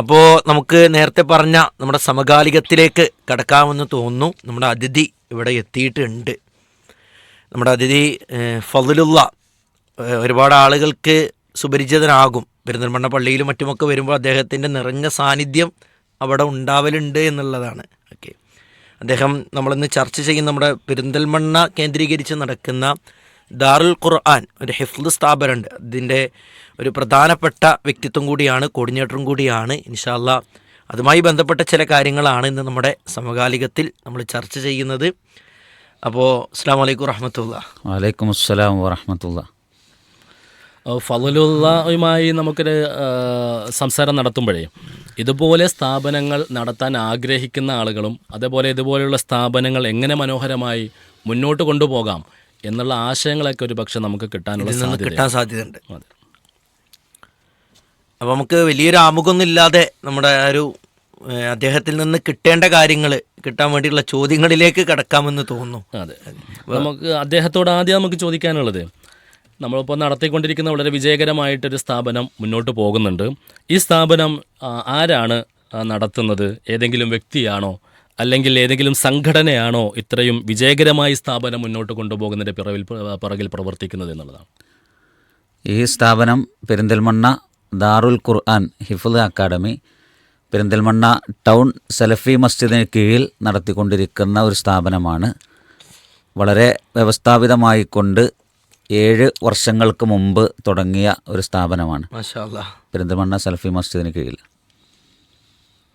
അപ്പോൾ നമുക്ക് നേരത്തെ പറഞ്ഞ നമ്മുടെ സമകാലികത്തിലേക്ക് കടക്കാമെന്ന് തോന്നുന്നു. നമ്മുടെ അതിഥി ഇവിടെ എത്തിയിട്ടുണ്ട്. നമ്മുടെ അതിഥി ഫതിലുള്ള ഒരുപാട് ആളുകൾക്ക് സുപരിചിതനാകും. പെരിന്തൽമണ്ണ പള്ളിയിലും മറ്റുമൊക്കെ വരുമ്പോൾ അദ്ദേഹത്തിന്റെ നിറഞ്ഞ സാന്നിധ്യം അവിടെ ഉണ്ടാവലുണ്ട് എന്നുള്ളതാണ്. ഓക്കെ. അദ്ദേഹം നമ്മളിന്ന് ചർച്ച ചെയ്യുന്ന നമ്മുടെ പെരിന്തൽമണ്ണ കേന്ദ്രീകരിച്ച് നടക്കുന്ന ദാറുൽ ഖുർആൻ ഒരു ഹിഫ്ദ് സ്ഥാപനമുണ്ട്. അതിന്റെ ഒരു പ്രധാനപ്പെട്ട വ്യക്തിത്വം കൂടിയാണ് കോർഡിനേറ്ററും കൂടിയാണ്. ഇൻഷാല്ല അതുമായി ബന്ധപ്പെട്ട ചില കാര്യങ്ങളാണ് ഇന്ന് നമ്മുടെ സമകാലികത്തിൽ നമ്മൾ ചർച്ച ചെയ്യുന്നത്. അപ്പോൾ അസ്സാം വലൈക്കും വറഹമത്തുള്ള. വലൈക്കും അസ്സലാം വറഹമത്തുള്ള ഫലുള്ളയുമായി നമുക്കൊരു സംസാരം നടത്തുമ്പോഴേ ഇതുപോലെ സ്ഥാപനങ്ങൾ നടത്താൻ ആഗ്രഹിക്കുന്ന ആളുകളും അതേപോലെ ഇതുപോലെയുള്ള സ്ഥാപനങ്ങൾ എങ്ങനെ മനോഹരമായി മുന്നോട്ട് കൊണ്ടുപോകാം എന്നുള്ള ആശയങ്ങളൊക്കെ ഒരു പക്ഷെ നമുക്ക് കിട്ടാനുള്ള സാധ്യത കിട്ടാൻ സാധ്യതയുണ്ട്. അപ്പോൾ നമുക്ക് വലിയൊരു ആമുഖമൊന്നും ഇല്ലാതെ നമ്മുടെ ആ ഒരു അദ്ദേഹത്തിൽ നിന്ന് കിട്ടേണ്ട കാര്യങ്ങൾ കിട്ടാൻ വേണ്ടിയിട്ടുള്ള ചോദ്യങ്ങളിലേക്ക് കടക്കാമെന്ന് തോന്നുന്നു. അതെ. നമുക്ക് അദ്ദേഹത്തോട് ആദ്യം നമുക്ക് ചോദിക്കാനുള്ളത് നമ്മളിപ്പോൾ നടത്തിക്കൊണ്ടിരിക്കുന്ന വളരെ വിജയകരമായിട്ടൊരു സ്ഥാപനം മുന്നോട്ട് പോകുന്നുണ്ട്. ഈ സ്ഥാപനം ആരാണ് നടത്തുന്നത്? ഏതെങ്കിലും വ്യക്തിയാണോ? അല്ലെങ്കിൽ ഏതെങ്കിലും സംഘടനയാണോ ഇത്രയും വിജയകരമായി സ്ഥാപനം മുന്നോട്ട് കൊണ്ടുപോകുന്നതിന്റെ പിറവിൽ പിറകിൽ പ്രവർത്തിക്കുന്നത് എന്നുള്ളതാണ്. ഈ സ്ഥാപനം പെരിന്തൽമണ്ണ ദാറുൽ ഖുർആൻ ഹിഫുദ് അക്കാഡമി പെരിന്തൽമണ്ണ ടൗൺ സലഫി മസ്ജിദിന് കീഴിൽ നടത്തിക്കൊണ്ടിരിക്കുന്ന ഒരു സ്ഥാപനമാണ്. വളരെ വ്യവസ്ഥാപിതമായിക്കൊണ്ട് ഏഴ് വർഷങ്ങൾക്ക് മുമ്പ് തുടങ്ങിയ ഒരു സ്ഥാപനമാണ് പെരിന്തൽമണ്ണ സലഫി മസ്ജിദിന് കീഴിൽ.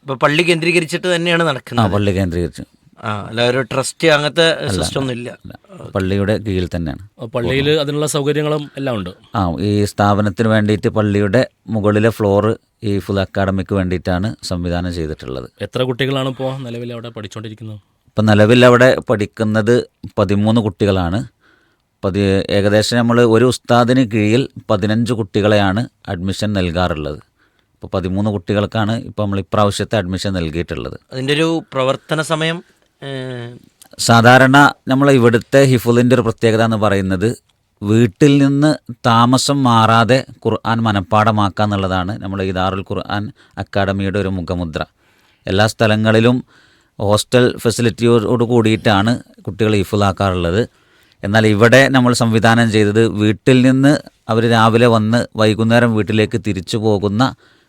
ഇപ്പോൾ പള്ളി കേന്ദ്രീകരിച്ചിട്ട് തന്നെയാണ് ആ നടക്കുന്നത് പള്ളി കേന്ദ്രീകരിച്ച്. ആ അല്ല ഒരു ട്രസ്റ്റ് അങ്ങനത്തെ സിസ്റ്റം ഒന്നും ഇല്ല പള്ളിയുടെ കീഴിൽ തന്നെയാണ്. പള്ളിയിൽ അതിനുള്ള സൗകര്യങ്ങളും എല്ലാം ഉണ്ട്. ആ ഈ സ്ഥാപനത്തിന് വേണ്ടിയിട്ട് പള്ളിയുടെ മുകളിലെ ഫ്ലോർ ഈ ഫുൾ അക്കാഡമിക്ക് വേണ്ടിയിട്ടാണ് സംവിധാനം ചെയ്തിട്ടുള്ളത്. എത്ര കുട്ടികളാണ് ഇപ്പോൾ നിലവിൽ അവിടെ പഠിച്ചുകൊണ്ടിരിക്കുന്നത് ഇപ്പം നിലവിൽ അവിടെ പഠിക്കുന്നത് പതിമൂന്ന് കുട്ടികളാണ്. പതി ഏകദേശം നമ്മൾ ഒരു ഉസ്താദിന് കീഴിൽ പതിനഞ്ച് കുട്ടികളെയാണ് അഡ്മിഷൻ നൽകാറുള്ളത്. ഇപ്പോൾ പതിമൂന്ന് കുട്ടികൾക്കാണ് ഇപ്പോൾ നമ്മൾ ഇപ്രാവശ്യത്തെ അഡ്മിഷൻ നൽകിയിട്ടുള്ളത്. അതിന്റെ ഒരു പ്രവർത്തന സമയം സാധാരണ നമ്മൾ ഇവിടുത്തെ ഹിഫുലിന്റെ ഒരു പ്രത്യേകത എന്ന് പറയുന്നത് വീട്ടിൽ നിന്ന് താമസം മാറാതെ ഖുർആൻ മനഃപ്പാടമാക്കുക എന്നുള്ളതാണ് നമ്മൾ ഈ ദാറുൽ ഖുർആൻ അക്കാഡമിയുടെ ഒരു മുഖമുദ്ര. എല്ലാ സ്ഥലങ്ങളിലും ഹോസ്റ്റൽ ഫെസിലിറ്റിയോട് കൂടിയിട്ടാണ് കുട്ടികൾ ഹിഫുലാക്കാറുള്ളത്. എന്നാൽ ഇവിടെ നമ്മൾ സംവിധാനം ചെയ്തത് വീട്ടിൽ നിന്ന് അവർ രാവിലെ വന്ന് വൈകുന്നേരം വീട്ടിലേക്ക് തിരിച്ചു പോകുന്ന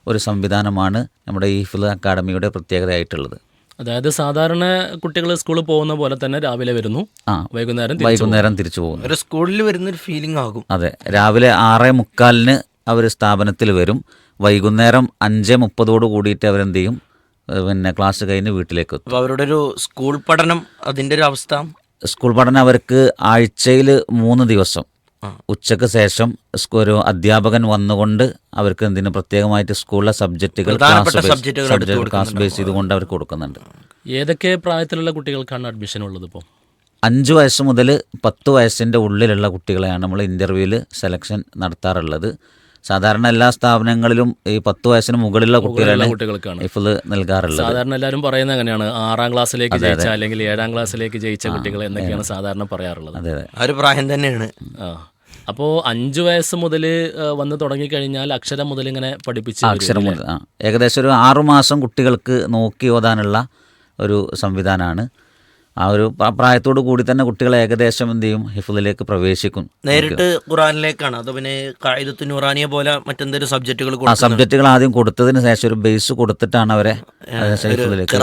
ഒരു സംവിധാനമാണ് നമ്മുടെ ഈ ഫിലിം അക്കാഡമിയുടെ പ്രത്യേകതയായിട്ടുള്ളത്. അതായത് സാധാരണ കുട്ടികൾ സ്കൂളിൽ പോകുന്ന പോലെ തന്നെ രാവിലെ വരുന്നു. ആ വൈകുന്നേരം തിരിച്ചു വൈകുന്നേരം തിരിച്ചു പോകുന്നു. ഒരു സ്കൂളിൽ വരുന്ന ഒരു ഫീലിംഗ് ആകും. അതെ രാവിലെ ആറ് മുക്കാലിന് അവർ സ്ഥാപനത്തിൽ വരും. വൈകുന്നേരം അഞ്ച് മുപ്പതോട് കൂടിയിട്ട് അവരെന്ത് ചെയ്യും പിന്നെ ക്ലാസ് കഴിഞ്ഞ് വീട്ടിലേക്ക് എത്തും. അപ്പോൾ അവരുടെ ഒരു സ്കൂൾ പഠനം അതിന്റെ ഒരു അവസ്ഥ? സ്കൂൾ പഠനം അവർക്ക് ആഴ്ചയിൽ മൂന്ന് ദിവസം. ഉച്ചയ്ക്ക് ശേഷം ഒരു അധ്യാപകൻ വന്നുകൊണ്ട് അവർക്ക് എന്തിനു പ്രത്യേകമായിട്ട് സ്കൂളിലെ സബ്ജക്റ്റുകൾ ക്ലാസ് ബേസ് ചെയ്തുകൊണ്ട് അവർക്ക് കൊടുക്കുന്നുണ്ട്. ഏതൊക്കെ പ്രായത്തിലുള്ള കുട്ടികൾക്കാണ് അഡ്മിഷൻ ഉള്ളത് ഇപ്പോൾ അഞ്ച് വയസ്സ് മുതൽ പത്ത് വയസ്സിന്റെ ഉള്ളിലുള്ള കുട്ടികളെയാണ് നമ്മൾ ഇന്റർവ്യൂവിൽ സെലക്ഷൻ നടത്താറുള്ളത്. സാധാരണ എല്ലാ സ്ഥാപനങ്ങളിലും ഈ പത്ത് വയസ്സിന് മുകളിലുള്ള കുട്ടികളാണ് കുട്ടികൾക്കാണ്. ഇഫിൾ നൽകാറുള്ളത്. സാധാരണ എല്ലാവരും പറയുന്നത് അങ്ങനെയാണ്. ആറാം ക്ലാസ്സിലേക്ക് ജയിച്ച അല്ലെങ്കിൽ ഏഴാം ക്ലാസ്സിലേക്ക് ജയിച്ച കുട്ടികൾ എന്നൊക്കെയാണ് സാധാരണ പറയാറുള്ളത്. അതെ അതെ. ആ ഒരു പ്രായം തന്നെയാണ്. ആ. അപ്പോൾ അഞ്ചു വയസ്സ് മുതൽ വന്ന് തുടങ്ങിക്കഴിഞ്ഞാൽ അക്ഷരം മുതൽ ഇങ്ങനെ പഠിപ്പിച്ച് അക്ഷരം മുതൽ ആ. ഏകദേശം ഒരു ആറുമാസം കുട്ടികൾക്ക് നോക്കി ഓതാനുള്ള ഒരു സംവിധാനമാണ് ആ ഒരു പ്ര- പ്രായത്തോടു കൂടി തന്നെ കുട്ടികൾ ഏകദേശം എന്ത് ചെയ്യും? ഹിഫുദിലേക്ക് പ്രവേശിക്കും. നേരിട്ട് ഖുറാനിലേക്കാണ് അതോ പിന്നെ കായിദത്തു നൂറാനിയെ പോലെ മറ്റെന്തൊരു സബ്ജക്റ്റുകൾ ആ സബ്ജക്റ്റുകൾ ആദ്യം കൊടുത്തതിന് ശേഷം ഒരു ബേസ് കൊടുത്തിട്ടാണ് അവരെ ഹിഫുദിലേക്ക്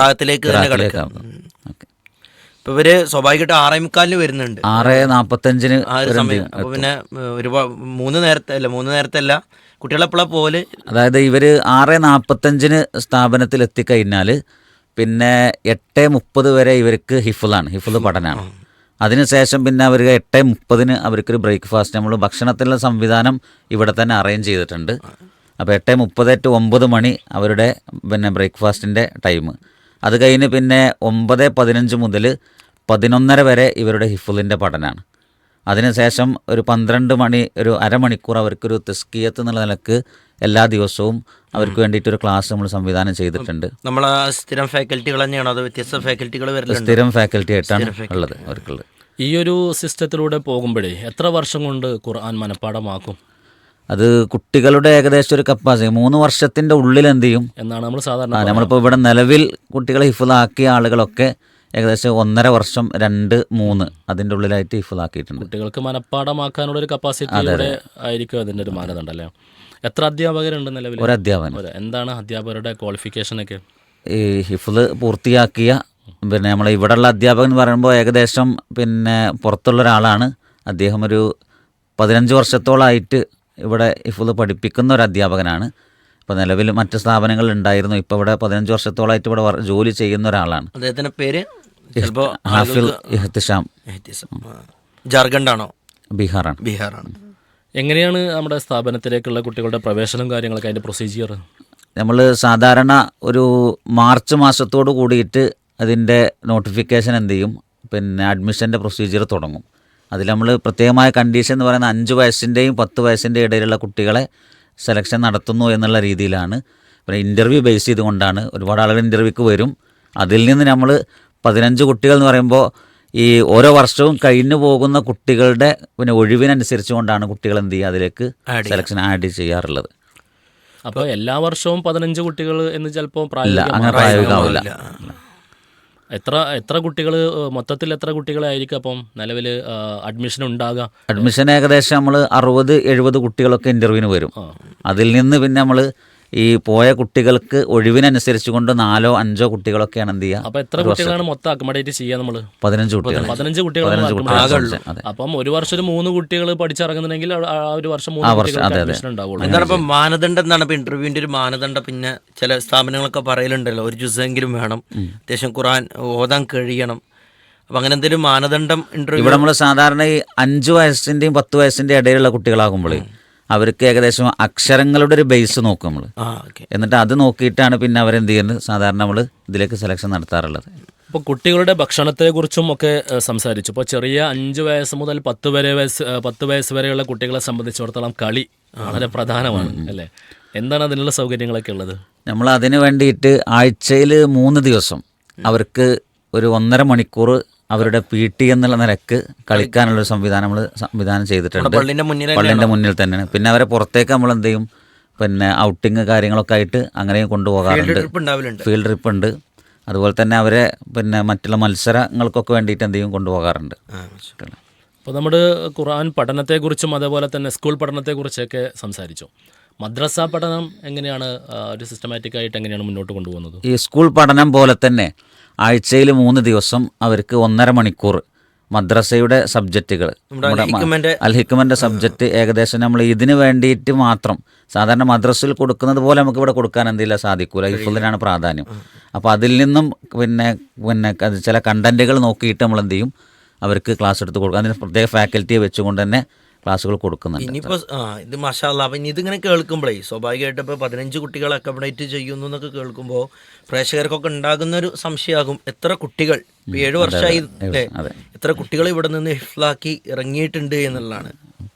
ഓക്കെ. ഇപ്പൊ ഇവർ സ്വാഭാവികമായിട്ട് ആറേ മുക്കാലിന് വരുന്നുണ്ട്. ആറ് നാപ്പത്തഞ്ചിന് ആ ഒരു സമയം. അപ്പൊ പിന്നെ ഒരുപാട് മൂന്ന് നേരത്തെ അല്ല മൂന്ന് നേരത്തെ അല്ല കുട്ടികളെപ്പോഴാ പോലെ അതായത് ഇവർ ആറ് നാപ്പത്തഞ്ചിന് സ്ഥാപനത്തിൽ എത്തിക്കഴിഞ്ഞാൽ പിന്നെ എട്ട് മുപ്പത് വരെ ഇവർക്ക് ഹിഫുലാണ് ഹിഫുൽ പഠനമാണ് അതിനുശേഷം പിന്നെ അവർക്ക് എട്ട് മുപ്പതിന് അവർക്കൊരു ബ്രേക്ക്ഫാസ്റ്റ്. നമ്മൾ ഭക്ഷണത്തിനുള്ള സംവിധാനം ഇവിടെ തന്നെ അറേഞ്ച് ചെയ്തിട്ടുണ്ട്. അപ്പോൾ എട്ട് മുപ്പത് ടു ഒമ്പത് മണി അവരുടെ പിന്നെ ബ്രേക്ക്ഫാസ്റ്റിന്റെ ടൈം അത് കഴിഞ്ഞ് പിന്നെ ഒമ്പത് പതിനഞ്ച് മുതൽ പതിനൊന്നര വരെ ഇവരുടെ ഹിഫുലിന്റെ പഠനമാണ് അതിനുശേഷം ഒരു പന്ത്രണ്ട് മണി ഒരു അരമണിക്കൂർ അവർക്കൊരു തെസ്കിയത്ത് എന്നുള്ള നിലയ്ക്ക് എല്ലാ ദിവസവും അവർക്ക് വേണ്ടിയിട്ട് ഒരു ക്ലാസ് നമ്മൾ സംവിധാനം ചെയ്തിട്ടുണ്ട്. നമ്മൾ സ്ഥിരം ഫാക്കൽറ്റികൾ തന്നെയാണോ അതോ വ്യത്യസ്ത ഫാക്കൽറ്റികൾ വരുന്നത് സ്ഥിരം ഫാക്കൽറ്റി ആയിട്ടാണ് ഉള്ളത് അവർക്കുള്ളത്. ഈ ഒരു സിസ്റ്റത്തിലൂടെ പോകുമ്പോഴേ എത്ര വർഷം കൊണ്ട് ഖുർആൻ മനഃപ്പാടമാക്കും അത് കുട്ടികളുടെ ഏകദേശം ഒരു കപ്പാസിറ്റി മൂന്ന് വർഷത്തിന്റെ ഉള്ളിൽ എന്ത് ചെയ്യും? എന്നാണ് നമ്മൾ സാധാരണ നമ്മളിപ്പോൾ ഇവിടെ നിലവിൽ കുട്ടികളെ ഹിഫുലാക്കിയ ആളുകളൊക്കെ ഏകദേശം ഒന്നര വർഷം രണ്ട് മൂന്ന് അതിന്റെ ഉള്ളിലായിട്ട് ഹിഫുലാക്കിയിട്ടുണ്ട് കുട്ടികൾക്ക് മനഃപ്പാടമാക്കാനുള്ള ഒരു കപ്പാസിറ്റി ആയിരിക്കും അതിന്റെ ഒരു മാനദണ്ഡം അല്ലേ? എത്ര അധ്യാപകരുണ്ട് നിലവിൽ? ഒരു അധ്യാപകൻ. എന്താണ് അധ്യാപകരുടെ ക്വാളിഫിക്കേഷൻ ഒക്കെ? ഈ ഹിഫുൽ പൂർത്തിയാക്കിയ പിന്നെ നമ്മളെ ഇവിടെയുള്ള അധ്യാപകൻ എന്ന് പറയുമ്പോൾ ഏകദേശം പിന്നെ പുറത്തുള്ള ഒരാളാണ്. അദ്ദേഹം ഒരു പതിനഞ്ച് വർഷത്തോളമായിട്ട് ഇവിടെ ഹിഫുൽ പഠിപ്പിക്കുന്ന ഒരു അധ്യാപകനാണ്. ഇപ്പോൾ നിലവിൽ മറ്റ് സ്ഥാപനങ്ങളിൽ ഉണ്ടായിരുന്നു. ഇപ്പോൾ ഇവിടെ പതിനഞ്ച് വർഷത്തോളമായിട്ട് ഇവിടെ ജോലി ചെയ്യുന്ന ഒരാളാണ്. അദ്ദേഹത്തിന്റെ പേര് ഹാഫിൽ ഇഹ്തിഷാം ജാർഖണ്ഡാണോ? ബീഹാറാണ്. ബീഹാറാണ്. എങ്ങനെയാണ് നമ്മുടെ സ്ഥാപനത്തിലേക്കുള്ള കുട്ടികളുടെ പ്രവേശനവും കാര്യങ്ങളൊക്കെ അതിന്റെ പ്രൊസീജിയർ നമ്മൾ സാധാരണ ഒരു മാർച്ച് മാസത്തോട് കൂടിയിട്ട് അതിന്റെ നോട്ടിഫിക്കേഷൻ എന്ത് ചെയ്യും? പിന്നെ അഡ്മിഷന്റെ പ്രൊസീജിയർ തുടങ്ങും. അതിൽ നമ്മൾ പ്രത്യേകമായ കണ്ടീഷൻ എന്ന് പറയുന്ന അഞ്ച് വയസ്സിന്റെയും പത്ത് വയസ്സിന്റെ ഇടയിലുള്ള കുട്ടികളെ സെലക്ഷൻ നടത്തുന്നു എന്നുള്ള രീതിയിലാണ്. പിന്നെ ഇന്റർവ്യൂ ബേസ് ചെയ്തുകൊണ്ടാണ് ഒരുപാട് ആളുകൾ ഇന്റർവ്യൂക്ക് വരും. അതിൽ നിന്ന് നമ്മൾ പതിനഞ്ച് കുട്ടികൾ എന്ന് പറയുമ്പോൾ ഈ ഓരോ വർഷവും കഴിഞ്ഞു പോകുന്ന കുട്ടികളുടെ പിന്നെ ഒഴിവിനനുസരിച്ച് കൊണ്ടാണ് കുട്ടികൾ എന്ത് ചെയ്യുക അതിലേക്ക് സെലക്ഷൻ ആഡ് ചെയ്യാറുള്ളത്. അപ്പോൾ എല്ലാ വർഷവും പതിനഞ്ച് കുട്ടികൾ എന്ന് ചിലപ്പോൾ അങ്ങനെ പ്രായോഗികമാവില്ല. എത്ര എത്ര കുട്ടികൾ മൊത്തത്തിൽ എത്ര കുട്ടികളായിരിക്കും അപ്പം നിലവിൽ അഡ്മിഷൻ ഉണ്ടാകുക അഡ്മിഷൻ ഏകദേശം നമ്മൾ അറുപത് എഴുപത് കുട്ടികളൊക്കെ ഇന്റർവ്യൂവിന് വരും. അതിൽ നിന്ന് പിന്നെ നമ്മൾ ഈ പോയ കുട്ടികൾക്ക് ഒഴിവിനനുസരിച്ച് കൊണ്ട് നാലോ അഞ്ചോ കുട്ടികളൊക്കെയാണ് എന്ത് ചെയ്യുക അപ്പൊ എത്ര കുട്ടികളാണ് മൊത്തം അക്കോമഡേറ്റ് ചെയ്യുക നമ്മൾ പതിനഞ്ച് കുട്ടികൾ. പതിനഞ്ച് കുട്ടികൾ അപ്പം ഒരു വർഷം ഒരു മൂന്ന് കുട്ടികൾ പഠിച്ചിറങ്ങുന്നുണ്ടെങ്കിൽ ആ ഒരു വർഷം മൂന്ന് എന്താണ് ഇപ്പൊ മാനദണ്ഡം എന്താണ്? ഇപ്പൊ ഇന്റർവ്യൂവിന്റെ ഒരു മാനദണ്ഡം പിന്നെ ചില സ്ഥാപനങ്ങളൊക്കെ പറയലുണ്ടല്ലോ ഒരു ജുസെങ്കിലും വേണം. അത്യാവശ്യം ഖുറാൻ ഓതാൻ കഴിയണം. അപ്പൊ അങ്ങനെ എന്തെങ്കിലും മാനദണ്ഡം ഇന്റർവ്യൂ ഇവിടെ നമ്മൾ സാധാരണ ഈ അഞ്ച് വയസ്സിന്റെയും പത്ത് വയസ്സിന്റെയും ഇടയിലുള്ള കുട്ടികളാകുമ്പോൾ അവർക്ക് ഏകദേശം അക്ഷരങ്ങളുടെ ഒരു ബേസ് നോക്കും നമ്മൾ എന്നിട്ട് അത് നോക്കിയിട്ടാണ് പിന്നെ അവരെന്ത് ചെയ്യുന്നത്? സാധാരണ നമ്മൾ ഇതിലേക്ക് സെലക്ഷൻ നടത്താറുള്ളത്. ഇപ്പോൾ കുട്ടികളുടെ ഭക്ഷണത്തെക്കുറിച്ചും ഒക്കെ സംസാരിച്ചു. ഇപ്പോൾ ചെറിയ അഞ്ച് വയസ്സ് മുതൽ പത്ത് വരെ വയസ്സ് പത്ത് വയസ്സ് വരെയുള്ള കുട്ടികളെ സംബന്ധിച്ചിടത്തോളം കളി വളരെ പ്രധാനമാണ് അല്ലേ? എന്താണ് അതിനുള്ള സൗകര്യങ്ങളൊക്കെ ഉള്ളത്? നമ്മൾ അതിന് വേണ്ടിയിട്ട് ആഴ്ചയിൽ മൂന്ന് ദിവസം അവർക്ക് ഒരു ഒന്നര മണിക്കൂർ അവരുടെ പി ടി എന്നുള്ള നിലയ്ക്ക് കളിക്കാനുള്ള സംവിധാനം നമ്മൾ സംവിധാനം ചെയ്തിട്ടുണ്ട്. പള്ളിന്റെ മുന്നിൽ പള്ളിന്റെ മുന്നിൽ തന്നെയാണ്. പിന്നെ അവരെ പുറത്തേക്ക് നമ്മൾ എന്ത് ചെയ്യും? പിന്നെ ഔട്ടിങ് കാര്യങ്ങളൊക്കെ ആയിട്ട് അങ്ങനെയും കൊണ്ടുപോകാറുണ്ട്. ഫീൽഡ് ട്രിപ്പ് ഉണ്ട്. അതുപോലെ തന്നെ അവരെ പിന്നെ മറ്റുള്ള മത്സരങ്ങൾക്കൊക്കെ വേണ്ടിയിട്ട് എന്ത് ചെയ്യും? കൊണ്ടുപോകാറുണ്ട്. അപ്പോൾ നമ്മുടെ ഖുർആൻ പഠനത്തെക്കുറിച്ചും അതേപോലെ തന്നെ സ്കൂൾ പഠനത്തെക്കുറിച്ചൊക്കെ സംസാരിച്ചു. മദ്രസ പഠനം എങ്ങനെയാണ് ഒരു സിസ്റ്റമാറ്റിക് ആയിട്ട് എങ്ങനെയാണ് മുന്നോട്ട് കൊണ്ടുപോകുന്നത്? ഈ സ്കൂൾ പഠനം പോലെ തന്നെ ആഴ്ചയിൽ മൂന്ന് ദിവസം അവർക്ക് ഒന്നര മണിക്കൂർ മദ്രസയുടെ സബ്ജക്റ്റുകൾ നമ്മുടെ ഹിക്മന്റെ സബ്ജക്റ്റ് ഏകദേശം നമ്മൾ ഇതിന് വേണ്ടിയിട്ട് മാത്രം. സാധാരണ മദ്രസയിൽ കൊടുക്കുന്നത് പോലെ നമുക്ക് ഇവിടെ കൊടുക്കാൻ എന്തില്ല സാധിക്കൂല. ഹിഫുദിനാണ് പ്രാധാന്യം. അപ്പോൾ അതിൽ നിന്നും പിന്നെ പിന്നെ ചില കണ്ടന്റുകൾ നോക്കിയിട്ട് നമ്മൾ എന്ത് ചെയ്യും? അവർക്ക് ക്ലാസ് എടുത്ത് കൊടുക്കും. അതിന് പ്രത്യേക ഫാക്കൽറ്റിയെ വെച്ചുകൊണ്ട് തന്നെ ക്ലാസ്സുകൾ കൊടുക്കുന്നുണ്ട്. ഇനിയിപ്പോ ആ ഇത് മഷാല്ല അപ്പൊ ഇനി ഇതിങ്ങനെ കേൾക്കുമ്പോഴേ സ്വാഭാവികമായിട്ട് ഇപ്പൊ പതിനഞ്ച് കുട്ടികൾ അക്കോമഡേറ്റ് ചെയ്യുന്നു എന്നൊക്കെ കേൾക്കുമ്പോൾ പ്രേക്ഷകർക്കൊക്കെ ഉണ്ടാകുന്ന ഒരു സംശയമാകും എത്ര കുട്ടികൾ? ഏഴ് വർഷമായി. എത്ര കുട്ടികൾ ഇവിടെ നിന്ന് ഹിഫ്ലാക്കി ഇറങ്ങിയിട്ടുണ്ട് എന്നുള്ളതാണ്.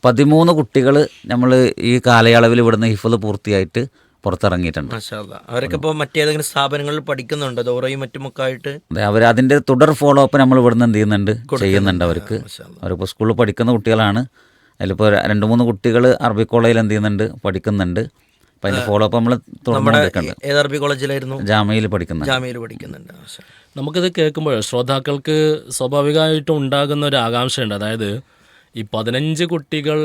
പതിമൂന്ന് കുട്ടികൾ നമ്മൾ ഈ കാലയളവിൽ ഇവിടുന്ന് ഹിഫുദ് പൂർത്തിയായിട്ട് പുറത്തിറങ്ങിയിട്ടുണ്ട്. അവരൊക്കെ ഇപ്പോൾ മറ്റേതെങ്കിലും സ്ഥാപനങ്ങളിൽ പഠിക്കുന്നുണ്ട്? ദോറയും മറ്റുമൊക്കെ ആയിട്ട്? അതെ അവർ അതിന്റെ തുടർ ഫോളോ അപ്പ് നമ്മൾ ഇവിടുന്ന് എന്ത് ചെയ്യുന്നുണ്ട്? ചെയ്യുന്നുണ്ട് അവർക്ക്. അവരിപ്പോൾ സ്കൂളിൽ പഠിക്കുന്ന കുട്ടികളാണ്. അതിലിപ്പോൾ രണ്ട് മൂന്ന് കുട്ടികൾ അറബി കോളേജിൽ എന്ത് ചെയ്യുന്നുണ്ട്? പഠിക്കുന്നുണ്ട്. അപ്പം അതിന്റെ ഫോളോ അപ്പ് നമ്മൾ ഏത് അറബി കോളേജിലായിരുന്നു? ജാമ്യയിൽ പഠിക്കുന്നു ജാമ്യയിൽ പഠിക്കുന്നുണ്ട്. നമുക്കിത് കേൾക്കുമ്പോൾ ശ്രോതാക്കൾക്ക് സ്വാഭാവികമായിട്ടും ഉണ്ടാകുന്ന ഒരു ആകാംക്ഷയുണ്ട്. അതായത് ഈ പതിനഞ്ച് കുട്ടികൾ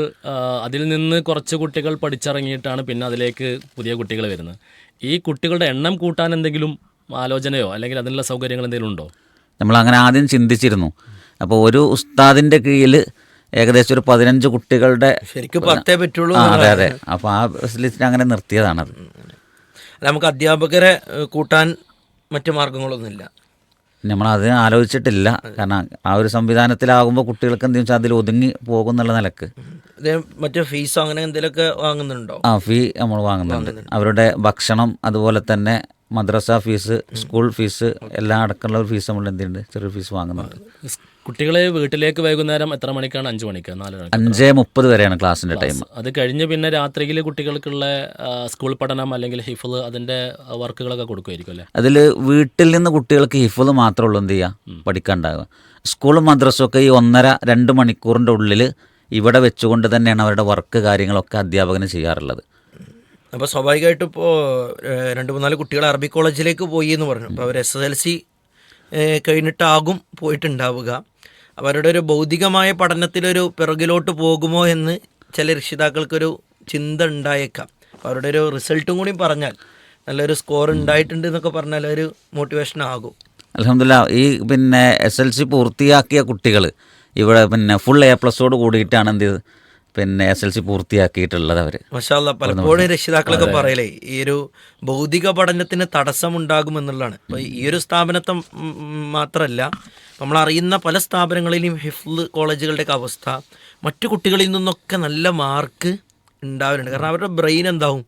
അതിൽ നിന്ന് കുറച്ച് കുട്ടികൾ പഠിച്ചിറങ്ങിയിട്ടാണ് പിന്നെ അതിലേക്ക് പുതിയ കുട്ടികൾ വരുന്നത്. ഈ കുട്ടികളുടെ എണ്ണം കൂട്ടാൻ എന്തെങ്കിലും ആലോചനയോ അല്ലെങ്കിൽ അതിനുള്ള സൗകര്യങ്ങൾ എന്തെങ്കിലും ഉണ്ടോ? നമ്മൾ അങ്ങനെ ആദ്യം ചിന്തിച്ചിരുന്നു. അപ്പോൾ ഒരു ഉസ്താദിന്റെ കീഴിൽ ഏകദേശം ഒരു പതിനഞ്ച് കുട്ടികളുടെ ശരിക്കും പത്തേ പറ്റുള്ളൂ ആ അതെ അതെ. അപ്പോൾ ആ ലിസ്റ്റ് അങ്ങനെ നിർത്തിയതാണത്. അത് നമുക്ക് അധ്യാപകരെ കൂട്ടാൻ മറ്റു മാർഗങ്ങളൊന്നുമില്ല. നമ്മൾ അത് ആലോചിച്ചിട്ടില്ല കാരണം ആ ഒരു സംവിധാനത്തിലാകുമ്പോൾ കുട്ടികൾക്ക് എന്തെങ്കിലും വെച്ചാൽ അതിൽ ഒതുങ്ങി പോകും എന്നുള്ള നിലയ്ക്ക് മറ്റു ഫീസോ അങ്ങനെ എന്തെങ്കിലുമൊക്കെ വാങ്ങുന്നുണ്ടോ? ആ ഫീ നമ്മൾ വാങ്ങുന്നുണ്ട്. അവരുടെ ഭക്ഷണം അതുപോലെ തന്നെ മദ്രസ ഫീസ് സ്കൂൾ ഫീസ് എല്ലാം അടക്കമുള്ള ഒരു ഫീസ് നമ്മൾ എന്തുണ്ട്? ചെറിയ ഫീസ് വാങ്ങുന്നുണ്ട്. കുട്ടികളെ വീട്ടിലേക്ക് വൈകുന്നേരം എത്ര മണിക്കാണ്? അഞ്ച് മണിക്ക്? അഞ്ച് മുപ്പത് വരെയാണ് ക്ലാസ്സിന്റെ ടൈം അത് കഴിഞ്ഞ് പിന്നെ രാത്രിയിൽ കുട്ടികൾക്കുള്ള സ്കൂൾ പഠനം അല്ലെങ്കിൽ ഹിഫുൾ അതിന്റെ വർക്കുകളൊക്കെ കൊടുക്കുമായിരിക്കും അല്ലേ? അതിൽ വീട്ടിൽ നിന്ന് കുട്ടികൾക്ക് ഹിഫുൾ മാത്രമേ ഉള്ളൂ എന്ത് ചെയ്യുക പഠിക്കാണ്ടാവുക. സ്കൂളും മദ്രസും ഒക്കെ ഈ ഒന്നര രണ്ട് മണിക്കൂറിന്റെ ഉള്ളിൽ ഇവിടെ വെച്ചുകൊണ്ട് തന്നെയാണ് അവരുടെ വർക്ക് കാര്യങ്ങളൊക്കെ അധ്യാപകന് ചെയ്യാറുള്ളത്. അപ്പോൾ സ്വാഭാവികമായിട്ടും ഇപ്പോൾ രണ്ട് മൂന്നാൽ കുട്ടികൾ അറബി കോളേജിലേക്ക് പോയി എന്ന് പറഞ്ഞു. അപ്പോൾ അവർ എസ് എസ് എൽ സി കഴിഞ്ഞിട്ടാകും പോയിട്ടുണ്ടാവുക. അവരുടെ ഒരു ഭൗതികമായ പഠനത്തിലൊരു പിറകിലോട്ട് പോകുമോ എന്ന് ചില രക്ഷിതാക്കൾക്കൊരു ചിന്ത ഉണ്ടായേക്കാം. അവരുടെ ഒരു റിസൾട്ടും കൂടി പറഞ്ഞാൽ നല്ലൊരു സ്കോർ ഉണ്ടായിട്ടുണ്ട് എന്നൊക്കെ പറഞ്ഞാൽ ഒരു മോട്ടിവേഷൻ ആകും. അലഹമില്ല ഈ പിന്നെ എസ് എൽ സി പൂർത്തിയാക്കിയ കുട്ടികൾ ഇവിടെ പിന്നെ ഫുൾ എ പ്ലസോട് കൂടിയിട്ടാണ് എന്ത് ചെയ്തത്? പിന്നെ എസ് എൽ സി പൂർത്തിയാക്കിയിട്ടുള്ളത് അവർ മഷാല്ല പലപ്പോഴും രക്ഷിതാക്കളൊക്കെ പറയലേ ഈ ഒരു ഭൗതിക പഠനത്തിന് തടസ്സമുണ്ടാകുമെന്നുള്ളതാണ്. അപ്പോൾ ഈ ഒരു സ്ഥാപനത്തെ മാത്രമല്ല നമ്മൾ അറിയുന്ന പല സ്ഥാപനങ്ങളിലെയും ഹിഫ്ല് കോളേജുകളുടെയൊക്കെ അവസ്ഥ മറ്റു കുട്ടികളിൽ നിന്നൊക്കെ നല്ല മാർക്ക് ഉണ്ടാവലുണ്ട്. കാരണം അവരുടെ ബ്രെയിൻ എന്താവും?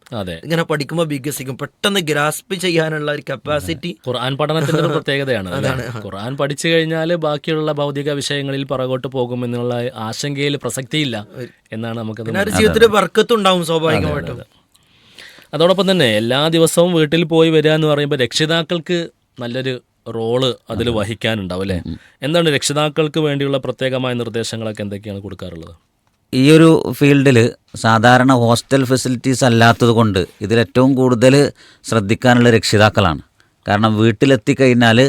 ഇങ്ങനെ പഠിക്കുമ്പോൾ വികസിക്കും. പെട്ടെന്ന് ഗ്രാസ്പ് ചെയ്യാനുള്ള ഒരു കപ്പാസിറ്റി ഖുർആൻ പഠനത്തിന്റെ ഒരു പ്രത്യേകതയാണ് അതാണ് ഖുർആൻ പഠിച്ചു കഴിഞ്ഞാൽ ബാക്കിയുള്ള ഭൗതിക വിഷയങ്ങളിൽ പുറകോട്ട് പോകുമെന്നുള്ള ആശങ്കയിൽ പ്രസക്തിയില്ല എന്നാണ് നമുക്ക് ജീവിതത്തിൽ വർക്കത്തും ഉണ്ടാവും സ്വാഭാവികമായിട്ടും. അതോടൊപ്പം തന്നെ എല്ലാ ദിവസവും വീട്ടിൽ പോയി വരിക എന്ന് പറയുമ്പോൾ രക്ഷിതാക്കൾക്ക് നല്ലൊരു റോൾ അതിൽ വഹിക്കാനുണ്ടാവും അല്ലേ? എന്താണ് രക്ഷിതാക്കൾക്ക് വേണ്ടിയുള്ള പ്രത്യേകമായ നിർദ്ദേശങ്ങളൊക്കെ എന്തൊക്കെയാണ് കൊടുക്കാറുള്ളത്? ഈ ഒരു ഫീൽഡിൽ സാധാരണ ഹോസ്റ്റൽ ഫെസിലിറ്റീസ് അല്ലാത്തത് കൊണ്ട് ഇതിലേറ്റവും കൂടുതൽ ശ്രദ്ധിക്കാനുള്ള രക്ഷിതാക്കളാണ്. കാരണം വീട്ടിലെത്തി കഴിഞ്ഞാൽ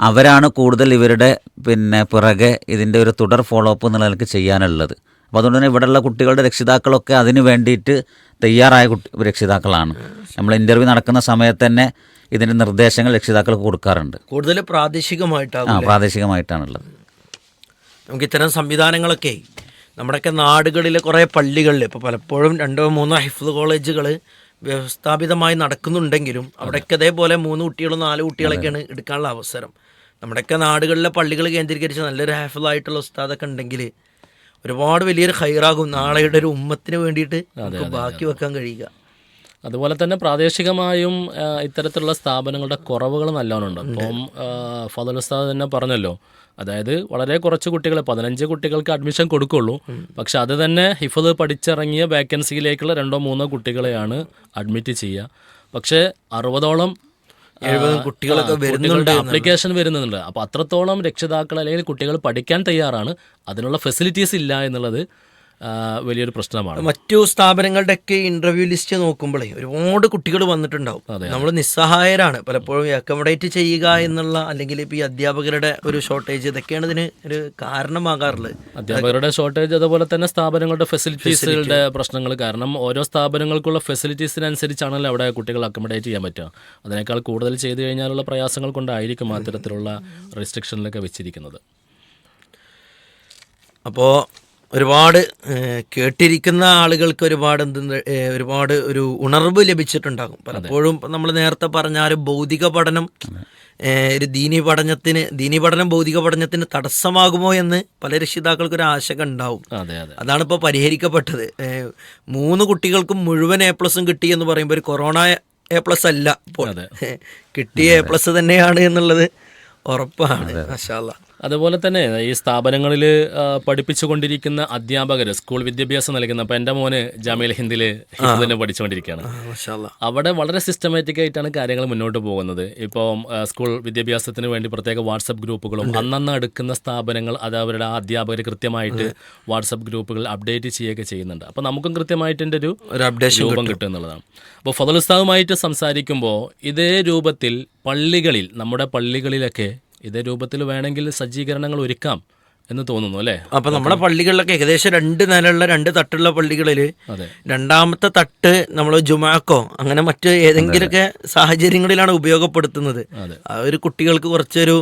അവരാണ് കൂടുതൽ ഇവരുടെ പിന്നെ പിറകെ ഇതിന്റെ ഒരു തുടർ ഫോളോ അപ്പ് എന്നുള്ള നിലയ്ക്ക് ചെയ്യാനുള്ളത്. അപ്പോൾ അതുകൊണ്ട് തന്നെ ഇവിടെയുള്ള കുട്ടികളുടെ രക്ഷിതാക്കളൊക്കെ അതിന് വേണ്ടിയിട്ട് തയ്യാറായ കുട്ടി രക്ഷിതാക്കളാണ്. നമ്മൾ ഇന്റർവ്യൂ നടക്കുന്ന സമയത്ത് തന്നെ ഇതിന്റെ നിർദ്ദേശങ്ങൾ രക്ഷിതാക്കൾക്ക് കൊടുക്കാറുണ്ട്. കൂടുതൽ പ്രാദേശികമായിട്ടാണ് ആ പ്രാദേശികമായിട്ടാണുള്ളത്. നമുക്ക് ഇത്തരം സംവിധാനങ്ങളൊക്കെ നമ്മുടെയൊക്കെ നാടുകളിലെ കുറേ പള്ളികളിൽ ഇപ്പോൾ പലപ്പോഴും രണ്ടോ മൂന്നോ ഹിഫ്ല് കോളേജുകൾ വ്യവസ്ഥാപിതമായി നടക്കുന്നുണ്ടെങ്കിലും അവിടെയൊക്കെ അതേപോലെ മൂന്ന് കുട്ടികളും നാല് കുട്ടികളൊക്കെയാണ് എടുക്കാനുള്ള അവസരം. നമ്മുടെയൊക്കെ നാടുകളിലെ പള്ളികൾ കേന്ദ്രീകരിച്ച് നല്ലൊരു ഹാഫിളായിട്ടുള്ള ഉസ്താദൊക്കെ ഉണ്ടെങ്കിൽ ഒരുപാട് വലിയൊരു ഹൈറാകും നാളെയുടെ ഒരു ഉമ്മത്തിന് വേണ്ടിയിട്ട് ബാക്കി വെക്കാൻ കഴിയുക. അതുപോലെ തന്നെ പ്രാദേശികമായും ഇത്തരത്തിലുള്ള സ്ഥാപനങ്ങളുടെ കുറവുകൾ നല്ലോണമുണ്ട്. അപ്പം ആ, ഉസ്താദ് തന്നെ പറഞ്ഞല്ലോ അതായത് വളരെ കുറച്ച് കുട്ടികൾ പതിനഞ്ച് കുട്ടികൾക്ക് അഡ്മിഷൻ കൊടുക്കുള്ളൂ. പക്ഷെ അത് തന്നെ ഹിഫദ് പഠിച്ചിറങ്ങിയ വേക്കൻസിയിലേക്കുള്ള രണ്ടോ മൂന്നോ കുട്ടികളെയാണ് അഡ്മിറ്റ് ചെയ്യുക. പക്ഷേ അറുപതോളം കുട്ടികളൊക്കെ വരുന്നുണ്ട് ആപ്ലിക്കേഷൻ വരുന്നുണ്ട്. അപ്പോൾ അത്രത്തോളം രക്ഷിതാക്കൾ അല്ലെങ്കിൽ കുട്ടികൾ പഠിക്കാൻ തയ്യാറാണ്. അതിനുള്ള ഫെസിലിറ്റീസ് ഇല്ല എന്നുള്ളത് വലിയൊരു പ്രശ്നമാണ്. മറ്റു സ്ഥാപനങ്ങളുടെയൊക്കെ ഇന്റർവ്യൂ ലിസ്റ്റ് നോക്കുമ്പോഴേ ഒരുപാട് കുട്ടികൾ വന്നിട്ടുണ്ടാവും. നമ്മൾ നിസ്സഹായരാണ്. പലപ്പോഴും അക്കോമഡേറ്റ് ചെയ്യുക എന്നുള്ള അല്ലെങ്കിൽ ഇപ്പൊ ഈ അധ്യാപകരുടെ ഒരു ഷോർട്ടേജ് ഇതൊക്കെയാണ് ഇതിന് ഒരു കാരണമാകാറുള്ളത്. അധ്യാപകരുടെ ഷോർട്ടേജ് അതുപോലെ തന്നെ സ്ഥാപനങ്ങളുടെ ഫെസിലിറ്റീസുകളുടെ പ്രശ്നങ്ങൾ. കാരണം ഓരോ സ്ഥാപനങ്ങൾക്കുള്ള ഫെസിലിറ്റീസിനനുസരിച്ചാണല്ലോ അവിടെ കുട്ടികൾ അക്കോമഡേറ്റ് ചെയ്യാൻ പറ്റുക. അതിനേക്കാൾ കൂടുതൽ ചെയ്തു കഴിഞ്ഞാലുള്ള പ്രയാസങ്ങൾ കൊണ്ടായിരിക്കും അത്തരത്തിലുള്ള റെസ്ട്രിക്ഷനിലൊക്കെ വെച്ചിരിക്കുന്നത്. അപ്പോൾ ഒരുപാട് കേട്ടിരിക്കുന്ന ആളുകൾക്ക് ഒരുപാട് എന്ത് ഒരുപാട് ഒരു ഉണർവ് ലഭിച്ചിട്ടുണ്ടാകും. പലപ്പോഴും നമ്മൾ നേരത്തെ പറഞ്ഞ ആ ഒരു ഭൗതിക പഠനം ഒരു ദീനി പഠനത്തിന് ദീനി പഠനം ഭൗതിക പഠനത്തിന് തടസ്സമാകുമോ എന്ന് പല രക്ഷിതാക്കൾക്കൊരു ആശങ്ക ഉണ്ടാവും. അതെ അതെ. അതാണ് ഇപ്പോൾ പരിഹരിക്കപ്പെട്ടത് മൂന്ന് കുട്ടികൾക്കും മുഴുവൻ എ പ്ലസും കിട്ടി എന്ന് പറയുമ്പോൾ ഒരു കൊറോണ എ പ്ലസ് അല്ല ഇപ്പോൾ. കിട്ടിയ എ പ്ലസ് തന്നെയാണ് എന്നുള്ളത് ഉറപ്പാണ്. മാഷാല്ല അതുപോലെ തന്നെ ഈ സ്ഥാപനങ്ങളിൽ പഠിപ്പിച്ചുകൊണ്ടിരിക്കുന്ന അധ്യാപകർ സ്കൂൾ വിദ്യാഭ്യാസം നൽകുന്ന അപ്പം എന്റെ മോന് ജാമ്യൽ ഹിന്ദിയിൽ തന്നെ പഠിച്ചുകൊണ്ടിരിക്കുകയാണ്. അവിടെ വളരെ സിസ്റ്റമാറ്റിക് ആയിട്ടാണ് കാര്യങ്ങൾ മുന്നോട്ട് പോകുന്നത്. ഇപ്പോൾ സ്കൂൾ വിദ്യാഭ്യാസത്തിന് വേണ്ടി പ്രത്യേക വാട്സപ്പ് ഗ്രൂപ്പുകളും അന്നന്ന് എടുക്കുന്ന സ്ഥാപനങ്ങൾ അത് അവരുടെ ആ അധ്യാപകർ കൃത്യമായിട്ട് വാട്സപ്പ് ഗ്രൂപ്പുകൾ അപ്ഡേറ്റ് ചെയ്യുകയൊക്കെ ചെയ്യുന്നുണ്ട്. അപ്പോൾ നമുക്കും കൃത്യമായിട്ട് എന്റെ ഒരു ഒരു അപ്ഡേഷൻ രൂപം കിട്ടും. എന്നുള്ളതാണ്. അപ്പോൾ ഫതലുസ്താവുമായിട്ട് സംസാരിക്കുമ്പോൾ ഇതേ രൂപത്തിൽ പള്ളികളിൽ നമ്മുടെ പള്ളികളിലൊക്കെ ഇതേ രൂപത്തിൽ വേണമെങ്കിൽ സജ്ജീകരണങ്ങൾ ഒരുക്കാം എന്ന് തോന്നുന്നു അല്ലേ? അപ്പൊ നമ്മുടെ പള്ളികളിലൊക്കെ ഏകദേശം രണ്ട് നിലയുള്ള രണ്ട് തട്ടുള്ള പള്ളികളിൽ രണ്ടാമത്തെ തട്ട് നമ്മൾ ജുമാക്കോ അങ്ങനെ മറ്റ് ഏതെങ്കിലുമൊക്കെ സാഹചര്യങ്ങളിലാണ് ഉപയോഗപ്പെടുത്തുന്നത്. ആ ഒരു കുട്ടികൾക്ക് കുറച്ചൊരു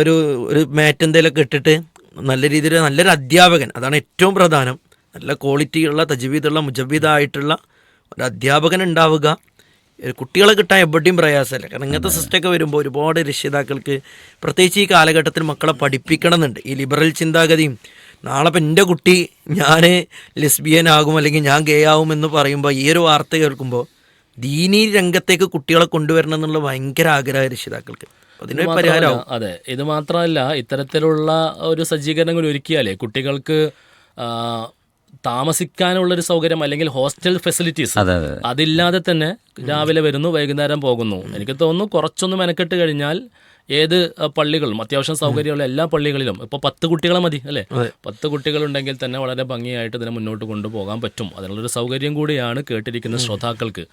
ഒരു ഒരു മാറ്റ് എന്തെങ്കിലുമൊക്കെ ഇട്ടിട്ട് നല്ല രീതിയിൽ നല്ലൊരു അധ്യാപകൻ അതാണ് ഏറ്റവും പ്രധാനം. നല്ല ക്വാളിറ്റിയുള്ള തജ്വീദുള്ള മുജബീദായിട്ടുള്ള ഒരു അധ്യാപകൻ ഉണ്ടാവുക. കുട്ടികളെ കിട്ടാൻ എവിടെയും പ്രയാസമല്ല. കാരണം ഇങ്ങനത്തെ സിസ്റ്റമൊക്കെ വരുമ്പോൾ ഒരുപാട് രക്ഷിതാക്കൾക്ക് പ്രത്യേകിച്ച് ഈ കാലഘട്ടത്തിൽ മക്കളെ പഠിപ്പിക്കണം എന്നുണ്ട് ഈ ലിബറൽ ചിന്താഗതിയും നാളെ ഇപ്പം എന്റെ കുട്ടി ഞാൻ ലെസ്ബിയൻ ആകും അല്ലെങ്കിൽ ഞാൻ ഗേ ആകും എന്ന് പറയുമ്പോൾ ഈ ഒരു വാർത്ത കേൾക്കുമ്പോൾ ദീനീ രംഗത്തേക്ക് കുട്ടികളെ കൊണ്ടുവരണം എന്നുള്ള ഭയങ്കര ആഗ്രഹ രക്ഷിതാക്കൾക്ക്. അതെ ഇത് മാത്രമല്ല ഇത്തരത്തിലുള്ള ഒരു സജ്ജീകരണങ്ങൾ ഒരുക്കിയാലേ കുട്ടികൾക്ക് താമസിക്കാനുള്ളൊരു സൗകര്യം അല്ലെങ്കിൽ ഹോസ്റ്റൽ ഫെസിലിറ്റീസ് അതെ അതെ. അതില്ലാതെ തന്നെ രാവിലെ വരുന്നു വൈകുന്നേരം പോകുന്നു. എനിക്ക് തോന്നുന്നു കുറച്ചൊന്ന് മെനക്കെട്ട് കഴിഞ്ഞാൽ ഏത് പള്ളികളും അത്യാവശ്യം സൗകര്യമുള്ള എല്ലാ പള്ളികളിലും ഇപ്പോൾ പത്ത് കുട്ടികളെ മതി അല്ലേ? പത്ത് കുട്ടികളുണ്ടെങ്കിൽ തന്നെ വളരെ ഭംഗിയായിട്ട് ഇതിനെ മുന്നോട്ട് കൊണ്ടുപോകാൻ പറ്റും. അതിനുള്ളൊരു സൗകര്യം കൂടിയാണ് കേട്ടിരിക്കുന്ന ശ്രോതാക്കൾക്ക്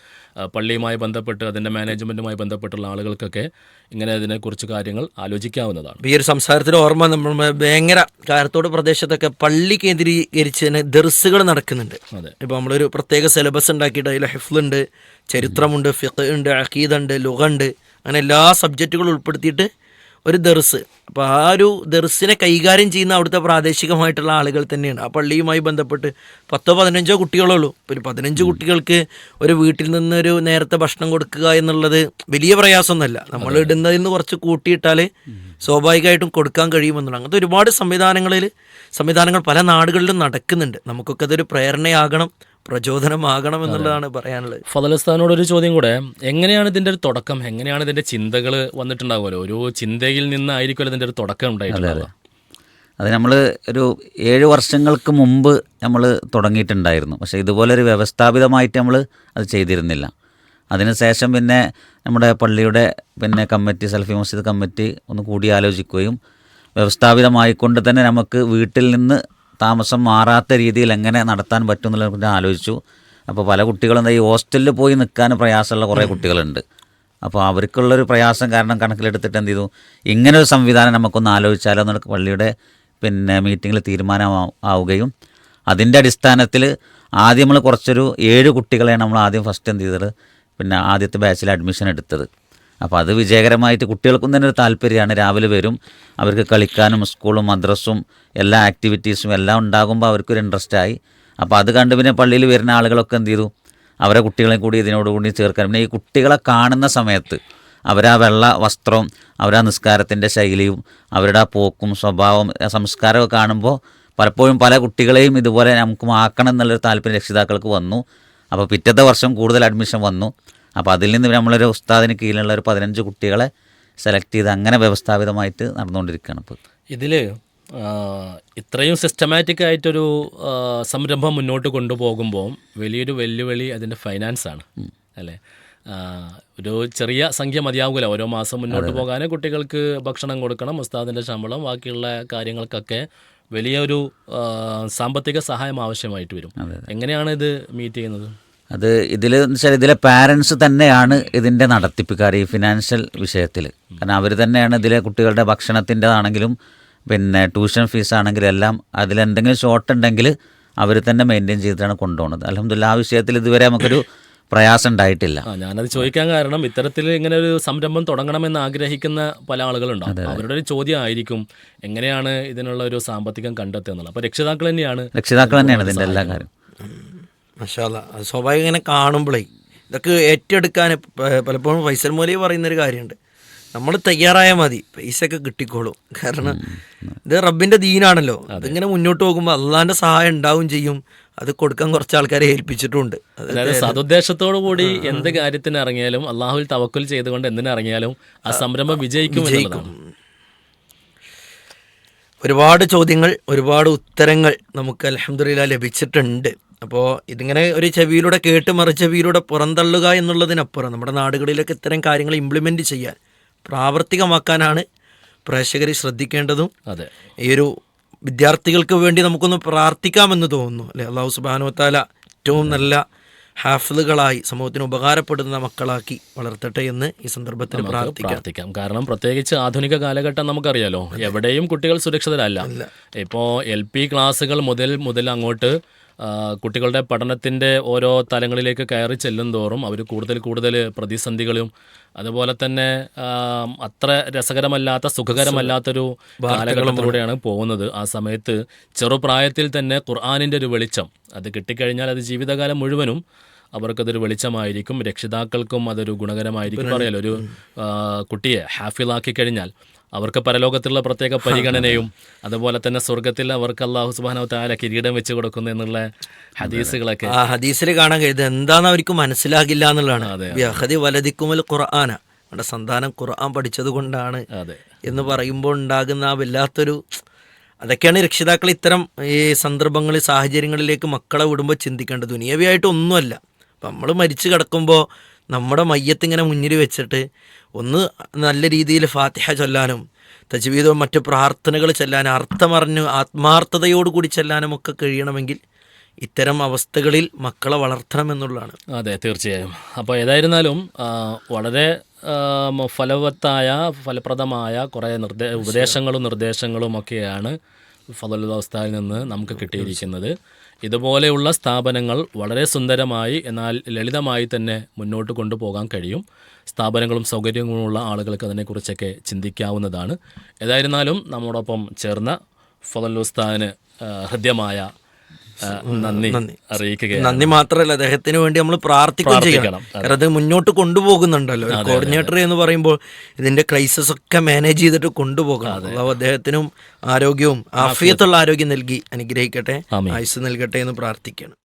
പള്ളിയുമായി ബന്ധപ്പെട്ട് അതിന്റെ മാനേജ്മെന്റുമായി ബന്ധപ്പെട്ടുള്ള ആളുകൾക്കൊക്കെ ഇങ്ങനെ ഇതിനെക്കുറിച്ച് കാര്യങ്ങൾ ആലോചിക്കാവുന്നതാണ്. ഈ ഒരു സംസാരത്തിൽ ഓർമ്മ നമ്മൾ ഭയങ്കര കാരത്തോട് പ്രദേശത്തൊക്കെ പള്ളി കേന്ദ്രീകരിച്ച് തന്നെ ദർസുകൾ നടക്കുന്നുണ്ട്. അതെ. ഇപ്പോൾ നമ്മളൊരു പ്രത്യേക സിലബസ് ഉണ്ടാക്കിയിട്ട് അതിൽ ഹിഫ്ലുണ്ട് ചരിത്രമുണ്ട് ഫിഖ് ഉണ്ട് അഖീദ് ഉണ്ട് ലുഗ ഉണ്ട്. അങ്ങനെ എല്ലാ സബ്ജക്റ്റുകളും ഉൾപ്പെടുത്തിയിട്ട് ഒരു ദർസ്. അപ്പോൾ ആ ഒരു ദർസിനെ കൈകാര്യം ചെയ്യുന്ന അവിടുത്തെ പ്രാദേശികമായിട്ടുള്ള ആളുകൾ തന്നെയാണ്. ആ പള്ളിയുമായി ബന്ധപ്പെട്ട് പത്തോ പതിനഞ്ചോ കുട്ടികളേ ഉള്ളൂ. ഇപ്പോൾ ഒരു പതിനഞ്ച് കുട്ടികൾക്ക് ഒരു വീട്ടിൽ നിന്നൊരു നേരത്തെ ഭക്ഷണം കൊടുക്കുക എന്നുള്ളത് വലിയ പ്രയാസമൊന്നുമല്ല. നമ്മൾ ഇടുന്നതിൽ നിന്ന് കുറച്ച് കൂട്ടിയിട്ടാൽ സ്വാഭാവികമായിട്ടും കൊടുക്കാൻ കഴിയുമെന്നുള്ള അങ്ങനത്തെ ഒരുപാട് സംവിധാനങ്ങളിൽ സംവിധാനങ്ങൾ പല നാടുകളിലും നടക്കുന്നുണ്ട്. നമുക്കൊക്കെ അതൊരു പ്രേരണയാകണം. പ്രചോദനമാകണം എന്നുള്ളതാണ് പറയാനുള്ളത്. ഫതലസ്ഥാനോട് ഒരു ചോദ്യം കൂടെ. എങ്ങനെയാണ് ഇതിന്റെ ഒരു തുടക്കം? എങ്ങനെയാണ് ഇതിന്റെ ചിന്തകൾ വന്നിട്ടുണ്ടാവുമല്ലോ? ഒരു ചിന്തയിൽ നിന്നായിരിക്കുമല്ലോ ഇതിന്റെ ഒരു തുടക്കം ഉണ്ടായിട്ടുള്ളത് അത് നമ്മൾ ഒരു ഏഴ് വർഷങ്ങൾക്ക് മുമ്പ് നമ്മൾ തുടങ്ങിയിട്ടുണ്ടായിരുന്നു. പക്ഷേ ഇതുപോലൊരു വ്യവസ്ഥാപിതമായിട്ട് നമ്മൾ അത് ചെയ്തിരുന്നില്ല. അതിനുശേഷം പിന്നെ നമ്മുടെ പള്ളിയുടെ പിന്നെ കമ്മിറ്റി സെൽഫി മസ്ജിദ് കമ്മിറ്റി ഒന്ന് കൂടി ആലോചിക്കുകയും വ്യവസ്ഥാപിതമായിക്കൊണ്ട് തന്നെ നമുക്ക് വീട്ടിൽ നിന്ന് താമസം മാറാത്ത രീതിയിൽ എങ്ങനെ നടത്താൻ പറ്റും എന്നുള്ളത് പിന്നെ ആലോചിച്ചു. അപ്പോൾ പല കുട്ടികളും ഈ ഹോസ്റ്റലിൽ പോയി നിൽക്കാൻ പ്രയാസമുള്ള കുറേ കുട്ടികളുണ്ട്. അപ്പോൾ അവർക്കുള്ളൊരു പ്രയാസം കാരണം കണക്കിലെടുത്തിട്ട് എന്ത് ചെയ്തു? ഇങ്ങനെ ഒരു സംവിധാനം നമുക്കൊന്ന് ആലോചിച്ചാലോ എന്നുള്ള പള്ളിയുടെ പിന്നെ മീറ്റിങ്ങിൽ തീരുമാനം ആവുകയും അതിന്റെ അടിസ്ഥാനത്തിൽ ആദ്യം നമ്മൾ കുറച്ചൊരു ഏഴ് കുട്ടികളെയാണ് നമ്മൾ ആദ്യം ഫസ്റ്റ് എന്ത് ചെയ്തത്? പിന്നെ ആദ്യത്തെ ബാച്ചിൽ അഡ്മിഷൻ എടുത്തത്. അപ്പോൾ അത് വിജയകരമായിട്ട് കുട്ടികൾക്കും തന്നെ ഒരു താല്പര്യമാണ്. രാവിലെ വരും അവർക്ക് കളിക്കാനും സ്കൂളും മദ്രസും എല്ലാ ആക്ടിവിറ്റീസും എല്ലാം ഉണ്ടാകുമ്പോൾ അവർക്കൊരു ഇൻട്രസ്റ്റ് ആയി. അപ്പോൾ അത് കണ്ട് പിന്നെ പള്ളിയിൽ വരുന്ന ആളുകളൊക്കെ എന്ത് ചെയ്തു? അവരെ കുട്ടികളെ കൂടി ഇതിനോടുകൂടി ചേർക്കാൻ. പിന്നെ ഈ കുട്ടികളെ കാണുന്ന സമയത്ത് അവരാ വെള്ള വസ്ത്രവും അവരാ നിസ്കാരത്തിന്റെ ശൈലിയും അവരുടെ ആ പോക്കും സ്വഭാവം സംസ്കാരമൊക്കെ കാണുമ്പോൾ പലപ്പോഴും പല കുട്ടികളെയും ഇതുപോലെ നമുക്ക് ആക്കണം എന്നുള്ളൊരു താല്പര്യം രക്ഷിതാക്കൾക്ക് വന്നു. അപ്പോൾ പിറ്റത്തെ വർഷം കൂടുതൽ അഡ്മിഷൻ വന്നു. അപ്പോൾ അതിൽ നിന്ന് നമ്മളൊരു ഉസ്താദിന് കീഴിലുള്ള ഒരു പതിനഞ്ച് കുട്ടികളെ സെലക്ട് ചെയ്ത് അങ്ങനെ വ്യവസ്ഥാപിതമായിട്ട് നടന്നുകൊണ്ടിരിക്കുകയാണ് ഇപ്പോൾ ഇതിൽ ഇത്രയും സിസ്റ്റമാറ്റിക് ആയിട്ടൊരു സംരംഭം മുന്നോട്ട് കൊണ്ടുപോകുമ്പോൾ വലിയൊരു വെല്ലുവിളി അതിന്റെ ഫൈനാൻസ് ആണ്. അല്ലേ? ഒരു ചെറിയ സംഖ്യ മതിയാവില്ല ഓരോ മാസം മുന്നോട്ട് പോകാൻ കുട്ടികൾക്ക് ഭക്ഷണം കൊടുക്കണം ഉസ്താദിന്റെ ശമ്പളം ബാക്കിയുള്ള കാര്യങ്ങൾക്കൊക്കെ വലിയൊരു സാമ്പത്തിക സഹായം ആവശ്യമായിട്ട് വരും. എങ്ങനെയാണ് ഇത് മീറ്റ് ചെയ്യുന്നത്? അത് ഇതിൽ വെച്ചാൽ ഇതിലെ പാരൻസ് തന്നെയാണ് ഇതിന്റെ നടത്തിപ്പുകാർ ഈ ഫിനാൻഷ്യൽ വിഷയത്തിൽ കാരണം അവർ തന്നെയാണ് ഇതിലെ കുട്ടികളുടെ ഭക്ഷണത്തിന്റെതാണെങ്കിലും പിന്നെ ട്യൂഷൻ ഫീസ് ആണെങ്കിലും എല്ലാം അതിലെന്തെങ്കിലും ഷോർട്ട് ഉണ്ടെങ്കിൽ അവർ തന്നെ മെയിന്റെയിൻ ചെയ്തിട്ടാണ് കൊണ്ടുപോകുന്നത് അലഹമില്ല ആ വിഷയത്തിൽ ഇതുവരെ നമുക്കൊരു പ്രയാസം ഉണ്ടായിട്ടില്ല. ഞാനത് ചോദിക്കാൻ കാരണം ഇത്തരത്തിൽ ഇങ്ങനെ ഒരു സംരംഭം തുടങ്ങണമെന്ന് ആഗ്രഹിക്കുന്ന പല ആളുകളുണ്ട്. അവരുടെ ഒരു ചോദ്യം ആയിരിക്കും എങ്ങനെയാണ് ഇതിനുള്ള ഒരു സാമ്പത്തികം കണ്ടെത്തുക എന്നുള്ളത്. അപ്പോൾ രക്ഷിതാക്കൾ തന്നെയാണ് രക്ഷിതാക്കൾ തന്നെയാണ് ഇതിന്റെ എല്ലാ കാര്യം മഷാല അത് സ്വാഭാവികം ഇങ്ങനെ കാണുമ്പോഴേ ഇതൊക്കെ ഏറ്റെടുക്കാൻ പലപ്പോഴും ഫൈസൽ മോലി പറയുന്നൊരു കാര്യമുണ്ട് നമ്മൾ തയ്യാറായാൽ മതി പൈസ ഒക്കെ കിട്ടിക്കോളും. കാരണം ഇത് റബ്ബിന്റെ ദീനാണല്ലോ. അതിങ്ങനെ മുന്നോട്ട് പോകുമ്പോൾ അള്ളാന്റെ സഹായം ഉണ്ടാവും ചെയ്യും. അത് കൊടുക്കാൻ കുറച്ച് ആൾക്കാരെ ഏൽപ്പിച്ചിട്ടുണ്ട്. അത് അതായത് സതുദ്ദേശത്തോടു കൂടി എന്ത് കാര്യത്തിന് ഇറങ്ങിയാലും അള്ളാഹുൽ തവക്കുൽ ചെയ്തുകൊണ്ട് എന്തിനിറങ്ങിയാലും ആ സംരംഭം വിജയിക്കും എന്നുള്ളതാണ്. ഒരുപാട് ചോദ്യങ്ങൾ ഒരുപാട് ഉത്തരങ്ങൾ നമുക്ക് അലഹമില്ല ലഭിച്ചിട്ടുണ്ട്. അപ്പോൾ ഇതിങ്ങനെ ഒരു ചെവിയിലൂടെ കേട്ട് മറുചെവിയിലൂടെ പുറന്തള്ളുക എന്നുള്ളതിനപ്പുറം നമ്മുടെ നാടുകളിലൊക്കെ ഇത്തരം കാര്യങ്ങൾ ഇംപ്ലിമെന്റ് ചെയ്യാൻ പ്രാവർത്തികമാക്കാനാണ് പ്രേക്ഷകർ ശ്രദ്ധിക്കേണ്ടതും അതെ. ഈ ഒരു വിദ്യാർത്ഥികൾക്ക് വേണ്ടി നമുക്കൊന്ന് പ്രാർത്ഥിക്കാമെന്ന് തോന്നുന്നു അല്ലെ? അള്ളാഹു സുബാനുവത്താല ഏറ്റവും നല്ല ഹാഫലുകളായി സമൂഹത്തിന് ഉപകാരപ്പെടുന്ന മക്കളാക്കി വളർത്തട്ടെ എന്ന് ഈ സന്ദർഭത്തിൽ പ്രാർത്ഥിക്കാം. കാരണം പ്രത്യേകിച്ച് ആധുനിക കാലഘട്ടം നമുക്കറിയാലോ എവിടെയും കുട്ടികൾ സുരക്ഷിതരല്ല. ഇപ്പോൾ എൽ പി ക്ലാസ്സുകൾ മുതൽ മുതൽ അങ്ങോട്ട് കുട്ടികളുടെ പഠനത്തിന്റെ ഓരോ തലങ്ങളിലേക്ക് കയറി ചെല്ലും തോറും അവർ കൂടുതൽ കൂടുതൽ പ്രതിസന്ധികളും അതുപോലെ തന്നെ അത്ര രസകരമല്ലാത്ത സുഖകരമല്ലാത്തൊരു കാലഘട്ടത്തിലൂടെയാണ് പോകുന്നത്. ആ സമയത്ത് ചെറുപ്രായത്തിൽ തന്നെ ഖുർആാനിന്റെ ഒരു വെളിച്ചം. അത് കിട്ടിക്കഴിഞ്ഞാൽ അത് ജീവിതകാലം മുഴുവനും അവർക്കതൊരു വെളിച്ചമായിരിക്കും. രക്ഷിതാക്കൾക്കും അതൊരു ഗുണകരമായിരിക്കും പറയാലോ. ഒരു കുട്ടിയെ ഹാഫിലാക്കി കഴിഞ്ഞാൽ അവർക്ക് പരലോകത്തുള്ള പ്രത്യേക പരിഗണനയും അതുപോലെ തന്നെ സ്വർഗത്തിൽ അവർക്ക് അള്ളാഹു സുബാനോ താല കിരീടം വെച്ച് കൊടുക്കുന്നു എന്നുള്ള ഹദീസുകളൊക്കെ. ആ ഹദീസിൽ കാണാൻ കഴിയുന്നത് ഇത് എന്താന്ന് അവർക്ക് മനസ്സിലാകില്ല എന്നുള്ളതാണ്. വലതിക്കുമൽ ഖുർആന. നമ്മുടെ സന്താനം ഖുർആൻ പഠിച്ചത് കൊണ്ടാണ് അതെ. എന്ന് പറയുമ്പോൾ ഉണ്ടാകുന്ന ആ വല്ലാത്തൊരു അതൊക്കെയാണ് രക്ഷിതാക്കൾ ഇത്തരം ഈ സന്ദർഭങ്ങളിൽ സാഹചര്യങ്ങളിലേക്ക് മക്കളെ വിടുമ്പോൾ ചിന്തിക്കേണ്ടത്. ദുനിയവിയായിട്ട് ഒന്നുമല്ല. അപ്പം നമ്മൾ മരിച്ചു കിടക്കുമ്പോൾ നമ്മുടെ മയ്യത്തിങ്ങനെ മുന്നിൽ വെച്ചിട്ട് ഒന്ന് നല്ല രീതിയിൽ ഫാത്തിഹ ചൊല്ലാനും തജ്വീദോ മറ്റ് പ്രാർത്ഥനകൾ ചെല്ലാനും അർത്ഥമറിഞ്ഞ് ആത്മാർത്ഥതയോടുകൂടി ചെല്ലാനും ഒക്കെ കഴിയണമെങ്കിൽ ഇത്തരം അവസ്ഥകളിൽ മക്കളെ വളർത്തണം എന്നുള്ളതാണ്. അതെ തീർച്ചയായും. അപ്പോൾ ഏതായിരുന്നാലും വളരെ ഫലവത്തായ ഫലപ്രദമായ കുറേ നിർദ്ദേ ഉപദേശങ്ങളും നിർദ്ദേശങ്ങളും ഒക്കെയാണ് ഫതുൽ ഉസ്താദിൽ നിന്ന് നമുക്ക് കിട്ടിയിരിക്കുന്നത്. ഇതുപോലെയുള്ള സ്ഥാപനങ്ങൾ വളരെ സുന്ദരമായി എന്നാൽ ലളിതമായി തന്നെ മുന്നോട്ട് കൊണ്ടുപോകാൻ കഴിയും. സ്ഥാപനങ്ങളും സൗകര്യങ്ങളുമുള്ള ആളുകൾക്ക് അതിനെക്കുറിച്ചൊക്കെ ചിന്തിക്കാവുന്നതാണ്. ഏതായിരുന്നാലും നമ്മോടൊപ്പം ചേർന്ന ഫതുൽ ഉസ്താദിന് ഹൃദ്യമായ നന്ദി അറിയിക്കുകയാണ്. നന്ദി മാത്രമല്ല അദ്ദേഹത്തിന് വേണ്ടി നമ്മൾ പ്രാർത്ഥിക്കുകയും ചെയ്യണം. കാരണം അത് മുന്നോട്ട് കൊണ്ടുപോകുന്നുണ്ടല്ലോ. കോർഡിനേറ്റർ എന്ന് പറയുമ്പോൾ ഇതിന്റെ ക്രൈസിസ് ഒക്കെ മാനേജ് ചെയ്തിട്ട് കൊണ്ടുപോകണം. അദ്ദേഹത്തിനും ആരോഗ്യവും ആഫിയത്തുള്ള ആരോഗ്യം നൽകി. അനുഗ്രഹിക്കട്ടെ. ആയുസ് നൽകട്ടെ എന്ന് പ്രാർത്ഥിക്കണം.